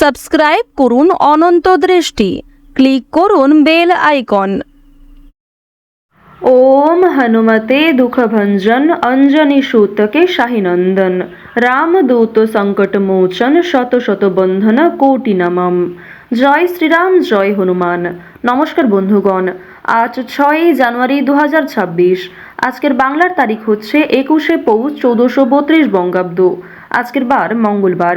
Subscribe করুন অনন্ত দৃষ্টি। Click করুন বেল আইকন। ওম হনুমতে দুঃখভঞ্জন অঞ্জনী সূতকে শাহিনন্দন। সংকট মোচন শত শত বন্ধন কোটি নমম। জয় শ্রীরাম, জয় হনুমান। নমস্কার বন্ধুগণ, আজ ছয়ই জানুয়ারি দু হাজার ছাব্বিশ। আজকের বাংলার তারিখ হচ্ছে একুশে পৌষ চৌদ্দশো বত্রিশ বঙ্গাব্দ। আজকের বার মঙ্গলবার।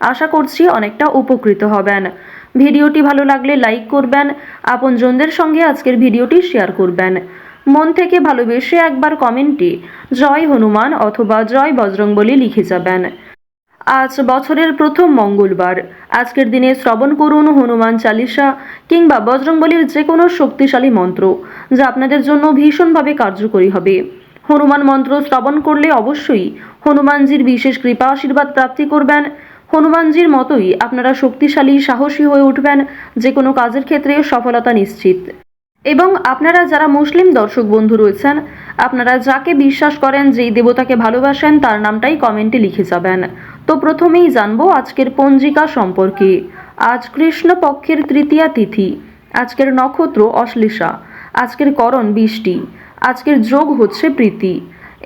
আশা করছি অনেকটা উপকৃত হবেন। ভিডিওটি ভালো লাগলে লাইক করবেন, আপনজনদের সঙ্গে আজকের ভিডিওটি শেয়ার করবেন। মন থেকে ভালোবেসে একবার কমেন্টে জয় হনুমান অথবা জয় বজরংবলী লিখে যাবেন। আজ বছরের প্রথম মঙ্গলবার। আজকের দিনে শ্রবণ করুন হনুমান চালিসা কিংবা বজরংবলীর যে কোনো শক্তিশালী মন্ত্র, যা আপনাদের জন্য ভীষণভাবে কার্যকরী হবে। হনুমান মন্ত্র শ্রবণ করলে অবশ্যই হনুমানজির বিশেষ কৃপা আশীর্বাদ প্রাপ্তি করবেন। হনুমানজির মতোই আপনারা শক্তিশালী, সাহসী হয়ে উঠবেন, যে কোনো কাজের ক্ষেত্রে সফলতা নিশ্চিত। এবং আপনারা যারা মুসলিম দর্শক বন্ধু রয়েছেন, আপনারা যাকে বিশ্বাস করেন, যেই দেবতাকে ভালোবাসেন, তার নামটাই কমেন্টে লিখে যাবেন। তো প্রথমেই জানব আজকের পঞ্জিকা সম্পর্কে। আজ কৃষ্ণপক্ষের তৃতীয়া তিথি, আজকের নক্ষত্র অশ্লেষা, আজকের করণ বৃষ্টি, আজকের যোগ হচ্ছে প্রীতি।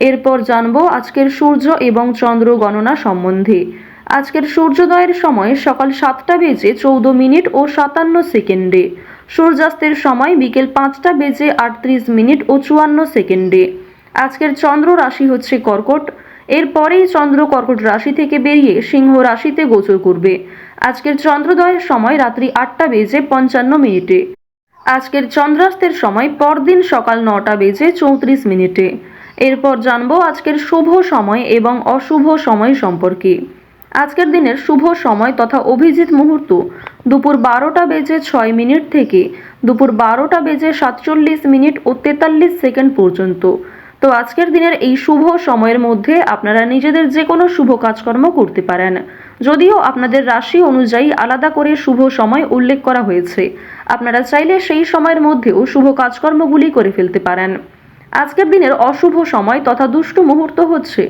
এরপর জানব আজকের সূর্য এবং চন্দ্র গণনা সম্বন্ধে। আজকের সূর্যোদয়ের সময় সকাল সাতটা বেজে চৌদ্দ মিনিট ও সাতান্ন সেকেন্ডে। সূর্যাস্তের সময় বিকেল পাঁচটা বেজে আটত্রিশ মিনিট ও চুয়ান্ন সেকেন্ডে। আজকের চন্দ্র রাশি হচ্ছে কর্কট। এরপরেই চন্দ্র কর্কট রাশি থেকে বেরিয়ে সিংহ রাশিতে গোচর করবে। আজকের চন্দ্রোদয়ের সময় রাত্রি আটটা বেজে পঞ্চান্ন মিনিটে। আজকের চন্দ্রাস্তের সময় পরদিন সকাল নটা বেজে চৌত্রিশ মিনিটে। এরপর জানব আজকের শুভ সময় এবং অশুভ সময় সম্পর্কে। আজকের দিনের শুভ সময় তথা অভিজিৎ মুহূর্ত। দুপুর বারোটা বেজে ছয় মিনিট থেকে দুপুর বারোটা বেজে সাতচল্লিশ মিনিট ও তেতাল্লিশ সেকেন্ড পর্যন্ত। তো আজকের দিনের এই শুভ সময়ের মধ্যে আপনারা নিজেদের যে কোনো শুভ কাজকর্ম করতে পারেন। যদিও আপনাদের রাশি অনুযায়ী আলাদা করে শুভ সময় উল্লেখ করা হয়েছে। আপনারা চাইলে সেই সময়ের মধ্যেও শুভ কাজকর্মগুলি করে ফেলতে পারেন। আজকের দিনের অশুভ সময় তথা দুষ্টু মুহূর্ত হচ্ছে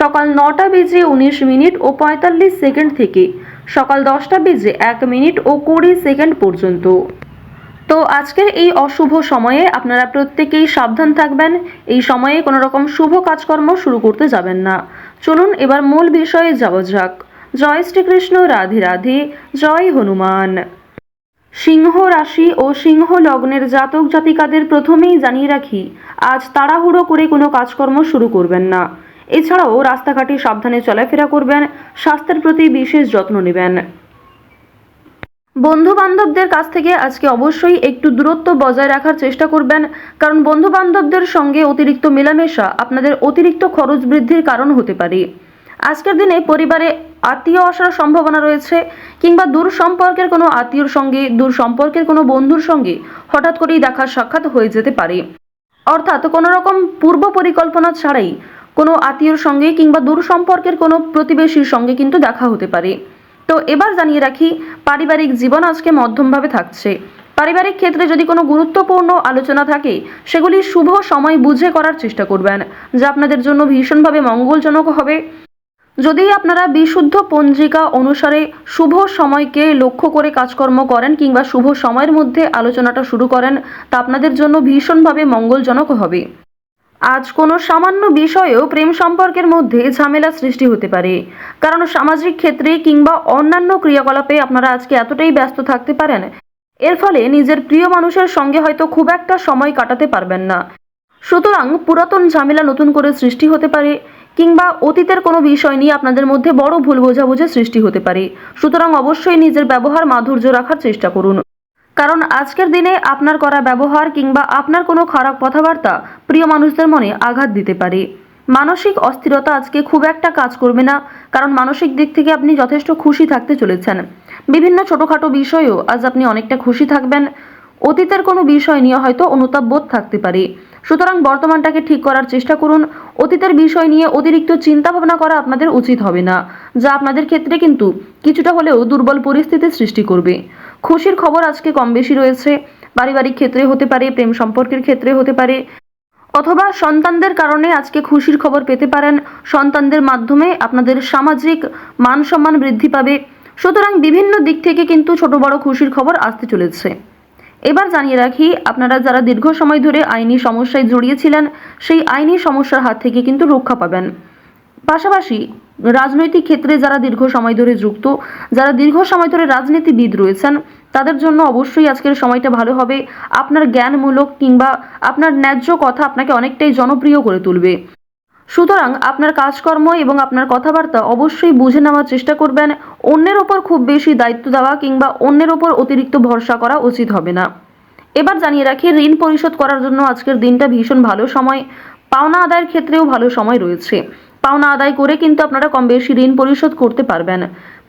সকাল নটা বেজে উনিশ মিনিট ও পঁয়তাল্লিশ সেকেন্ড থেকে সকাল দশটা বেজে এক মিনিট ও কুড়ি সেকেন্ড পর্যন্ত। তো আজকের এই অশুভ সময়ে আপনারা প্রত্যেকেই সাবধান থাকবেন। এই সময়ে কোনো রকম শুভ কাজকর্ম শুরু করতে যাবেন না। চলুন এবার মূল বিষয়ে যাওয়া যাক। জয় শ্রীকৃষ্ণ, রাধে রাধে, জয় হনুমান। সিংহ রাশি ও সিংহ লগ্নের জাতক জাতিকাদের প্রথমেই জানিয়ে রাখি, আজ তাড়াহুড়ো করে কোনো কাজকর্ম শুরু করবেন না। এছাড়াও রাস্তাঘাটে সাবধানে চলাফেরা করবেন, স্বাস্থ্যের প্রতি বিশেষ যত্ন নেবেন। বন্ধু বান্ধবদের কাছ থেকে আজকে অবশ্যই একটু দূরত্ব বজায় রাখার চেষ্টা করবেন, কারণ বন্ধু বান্ধবদের সঙ্গে অতিরিক্ত মেলামেশা আপনাদের অতিরিক্ত খরচ বৃদ্ধির কারণ হতে পারে। আজকের দিনে পরিবারে আত্মীয় আসার সম্ভাবনা রয়েছে, কিংবা দূর সম্পর্কের কোনো আত্মীয়র সঙ্গে, দূর সম্পর্কের কোনো বন্ধুর সঙ্গে হঠাৎ করেই দেখা সাক্ষাৎ হয়ে যেতে পারে। অর্থাৎ কোনো রকম পূর্ব পরিকল্পনা ছাড়াই কোনো আত্মীয়র সঙ্গে কিংবা দূর সম্পর্কের কোনো প্রতিবেশীর সঙ্গে কিন্তু দেখা হতে পারে। তো এবার জানিয়ে রাখি, পারিবারিক জীবন আজকে মধ্যমভাবে থাকছে। পারিবারিক ক্ষেত্রে যদি কোনো গুরুত্বপূর্ণ আলোচনা থাকে, সেগুলি শুভ সময় বুঝে করার চেষ্টা করবেন, যা আপনাদের জন্য ভীষণভাবে মঙ্গলজনক হবে। যদি আপনারা বিশুদ্ধ পঞ্জিকা অনুসারে শুভ সময়কে লক্ষ্য করে কাজকর্ম করেন কিংবা শুভ সময়ের মধ্যে আলোচনাটা শুরু করেন, তা আপনাদের জন্য ভীষণভাবে মঙ্গলজনক হবে। আজ কোনো সামান্য বিষয়েও প্রেম সম্পর্কের মধ্যে ঝামেলা সৃষ্টি হতে পারে। কারণ সামাজিক ক্ষেত্রে কিংবা অন্যান্য ক্রিয়াকলাপে আপনারা আজকে এতটাই ব্যস্ত থাকতে পারেন, এর ফলে নিজের প্রিয় মানুষের সঙ্গে হয়তো খুব একটা সময় কাটাতে পারবেন না। সুতরাং পুরাতন ঝামেলা নতুন করে সৃষ্টি হতে পারে, কিংবা অতীতের কোনো বিষয় নিয়ে আপনাদের মধ্যে বড় ভুল বোঝাবুঝি সৃষ্টি হতে পারে। সুতরাং অবশ্যই নিজের ব্যবহার মাধুর্য রাখার চেষ্টা করুন। কারণ আজকের দিনে আপনার করা ব্যবহার কিংবা আপনার কোনো খারাপ কথাবার্তা প্রিয় মানুষদের মনে আঘাত দিতে পারে। মানসিক অস্থিরতা আজকে খুব একটা কাজ করবে না, কারণ মানসিক দিক থেকে আপনি যথেষ্ট খুশি থাকতে চলেছেন। বিভিন্ন ছোটোখাটো বিষয়েও আজ আপনি অনেকটা খুশি থাকবেন। অতীতের কোনো বিষয় নিয়ে হয়তো অনুতাপ বোধ থাকতে পারে। সুতরাং বর্তমানটাকে ঠিক করার চেষ্টা করুন। অতীতের বিষয় নিয়ে অতিরিক্ত চিন্তা ভাবনা করা আপনাদের উচিত হবে না, যা আপনাদের ক্ষেত্রে কিন্তু কিছুটা হলেও দুর্বল পরিস্থিতির সৃষ্টি করবে। খুশির খবর আজকে কম বেশি রয়েছে। পারিবারিক ক্ষেত্রে হতে পারে, প্রেম সম্পর্কের ক্ষেত্রে হতে পারে। অথবা সন্তানদের কারণে আজকে খুশির খবর পেতে পারেন। সন্তানদের মাধ্যমে আপনাদের সামাজিক মান সম্মান বৃদ্ধি পাবে। সুতরাং বিভিন্ন দিক থেকে কিন্তু ছোট বড় খুশির খবর আসতে চলেছে। এবার জানিয়ে রাখি, আপনারা যারা দীর্ঘ সময় ধরে আইনি সমস্যায় জড়িয়েছিলেন, সেই আইনি সমস্যার হাত থেকে কিন্তু রক্ষা পাবেন। পাশাপাশি রাজনৈতিক ক্ষেত্রে যারা দীর্ঘ সময় ধরে যুক্ত, যারা দীর্ঘ সময় ধরে রাজনীতিবিদ রয়েছেন, তাদের জন্য অবশ্যই আজকের সময়টা ভালো হবে। আপনার জ্ঞানমূলক কিংবা আপনার ন্যায্য কথা আপনাকে অনেকটাই জনপ্রিয় করে তুলবে। সুতরাং আপনার কাজকর্ম এবং আপনার কথাবার্তা অবশ্যই বুঝে নেওয়ার চেষ্টা করবেন। অন্যের ওপর খুব বেশি দায়িত্ব দেওয়া কিংবা অন্যের ওপর অতিরিক্ত ভরসা করা উচিত হবে না। এবার জানিয়ে রাখি, ঋণ পরিশোধ করার জন্য আজকের দিনটা ভীষণ ভালো সময়। পাওনা আদায়ের ক্ষেত্রেও ভালো সময় রয়েছে। পাওনা আদায় করে কিন্তু আপনারা কম বেশি ঋণ পরিশোধ করতে পারবেন।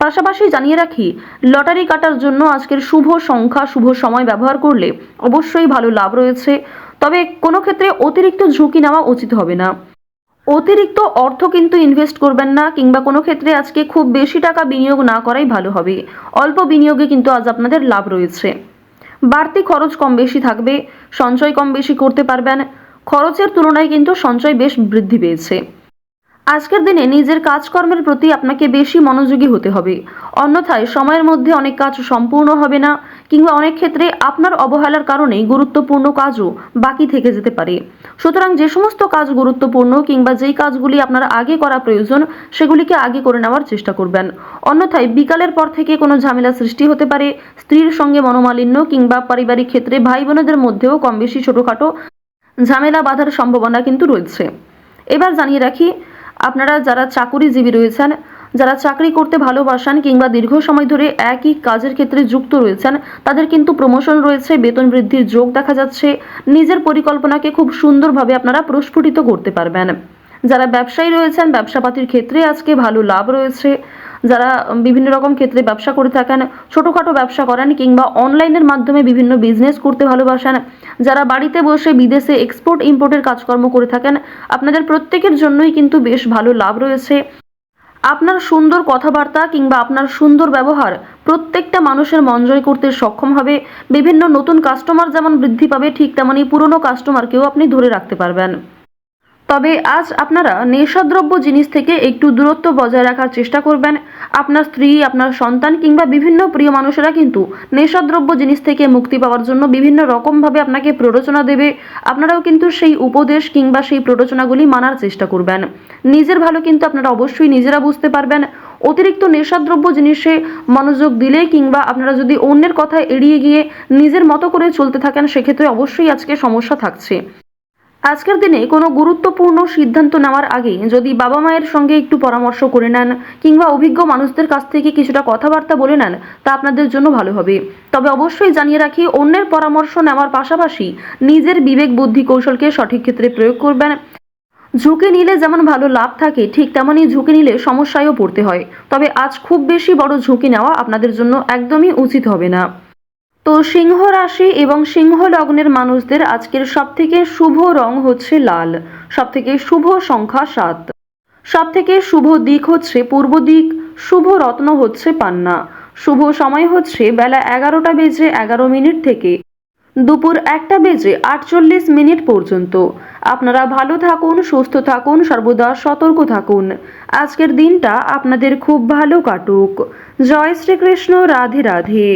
পাশাপাশি জানিয়ে রাখি, লটারি কাটার জন্য আজকের শুভ সংখ্যা, শুভ সময় ব্যবহার করলে অবশ্যই ভালো লাভ রয়েছে। তবে কোনো ক্ষেত্রে অতিরিক্ত ঝুঁকি নেওয়া উচিত হবে না। অতিরিক্ত অর্থ কিন্তু ইনভেস্ট করবেন না, কিংবা কোনো ক্ষেত্রে আজকে খুব বেশি টাকা বিনিয়োগ না করাই ভালো হবে। অল্প বিনিয়োগে কিন্তু আজ আপনাদের লাভ রয়েছে। বাড়তি খরচ কম বেশি থাকবে, সঞ্চয় কম বেশি করতে পারবেন। খরচের তুলনায় কিন্তু সঞ্চয় বেশ বৃদ্ধি পেয়েছে। আজকের দিনে নিজের কাজকর্মের প্রতি আপনাকে বেশি মনোযোগী হতে হবে। অন্যথায় সময়ের মধ্যে অনেক কাজ সম্পূর্ণ হবে না কিংবা অনেক ক্ষেত্রে আপনার অবহেলার কারণেই গুরুত্বপূর্ণ কাজও বাকি থেকে যেতে পারে। সুতরাং যে সমস্ত কাজ গুরুত্বপূর্ণ কিংবা যেই কাজগুলি আপনার আগে করা প্রয়োজন, সেগুলিকে আগে করে নেওয়ার চেষ্টা করবেন। অন্যথায় বিকালের পর থেকে কোনো ঝামেলা সৃষ্টি হতে পারে, স্ত্রীর সঙ্গে মনোমালিন্য কিংবা পারিবারিক ক্ষেত্রে ভাই বোনেদের মধ্যেও কম বেশি ছোটোখাটো ঝামেলা বাঁধার সম্ভাবনা কিন্তু রয়েছে। এবার জানিয়ে রাখি আপনারা যারা চাকুরিজীবী রয়েছেন, যারা চাকরি করতে ভালোবাসেন কিংবা দীর্ঘ সময় ধরে একই কাজের ক্ষেত্রে যুক্ত রয়েছেন, তাদের কিন্তু প্রমোশন রয়েছে, বেতন বৃদ্ধির যোগ দেখা যাচ্ছে, নিজের পরিকল্পনাকে খুব সুন্দরভাবে আপনারা প্রস্ফুটিত করতে পারবেন। যারা ব্যবসায়ী রয়েছেন, ব্যবসাপাতির ক্ষেত্রে আজকে ভালো লাভ রয়েছে। যারা বিভিন্ন রকম ক্ষেত্রে ব্যবসা করে থাকেন, ছোটোখাটো ব্যবসা করেন কিংবা অনলাইনের মাধ্যমে বিভিন্ন বিজনেস করতে ভালোবাসেন, যারা বাড়িতে বসে বিদেশে এক্সপোর্ট ইম্পোর্টের কাজকর্ম করে থাকেন, আপনাদের প্রত্যেকের জন্যই কিন্তু বেশ ভালো লাভ রয়েছে। আপনার সুন্দর কথাবার্তা কিংবা আপনার সুন্দর ব্যবহার প্রত্যেকটা মানুষের মন জয় করতে সক্ষম হবে। বিভিন্ন নতুন কাস্টমার যেমন বৃদ্ধি পাবে, ঠিক তেমনই পুরনো কাস্টমারকেও আপনি ধরে রাখতে পারবেন। তবে আজ আপনারা নেশাদ্রব্য জিনিস থেকে একটু দূরত্ব বজায় রাখার চেষ্টা করবেন। আপনার স্ত্রী, আপনার সন্তান কিংবা বিভিন্ন প্রিয় মানুষেরা কিন্তু নেশাদ্রব্য জিনিস থেকে মুক্তি পাওয়ার জন্য বিভিন্ন রকমভাবে আপনাকে প্ররোচনা দেবে। আপনারাও কিন্তু সেই উপদেশ কিংবা সেই প্ররোচনাগুলি মানার চেষ্টা করবেন। নিজের ভালো কিন্তু আপনারা অবশ্যই নিজেরা বুঝতে পারবেন। অতিরিক্ত নেশাদ্রব্য জিনিসে মনোযোগ দিলে কিংবা আপনারা যদি অন্যের কথা এড়িয়ে গিয়ে নিজের মতো করে চলতে থাকেন, সেক্ষেত্রে অবশ্যই আজকে সমস্যা থাকছে। আজকের দিনে কোনো গুরুত্বপূর্ণ সিদ্ধান্ত নেওয়ার আগে যদি বাবা মায়ের সঙ্গে একটু পরামর্শ করে নেন কিংবা অভিজ্ঞ মানুষদের কাছ থেকে কিছুটা কথাবার্তা বলে নেন, তা আপনাদের জন্য ভালো হবে। তবে অবশ্যই জানিয়ে রাখি, অন্যের পরামর্শ নেওয়ার পাশাপাশি নিজের বিবেক বুদ্ধি কৌশলকে সঠিক ক্ষেত্রে প্রয়োগ করবেন। ঝুঁকি নিলে যেমন ভালো লাভ থাকে, ঠিক তেমনই ঝুঁকি নিলে সমস্যায়ও পড়তে হয়। তবে আজ খুব বেশি বড় ঝুঁকি নেওয়া আপনাদের জন্য একদমই উচিত হবে না। তো সিংহ রাশি এবং সিংহ লগ্নের মানুষদের আজকের সবথেকে শুভ রং হচ্ছে লাল। সবথেকে শুভ সংখ্যা সাত। সবথেকে শুভ দিক হচ্ছে পূর্ব দিক, শুভ রত্ন হচ্ছে পান্না। শুভ সময় হচ্ছে বেলা এগারোটা বেজে এগারো মিনিট থেকে দুপুর একটা বেজে আটচল্লিশ মিনিট পর্যন্ত। আপনারা ভালো থাকুন, সুস্থ থাকুন, সর্বদা সতর্ক থাকুন। আজকের দিনটা আপনাদের খুব ভালো কাটুক। জয় শ্রীকৃষ্ণ, রাধে রাধে।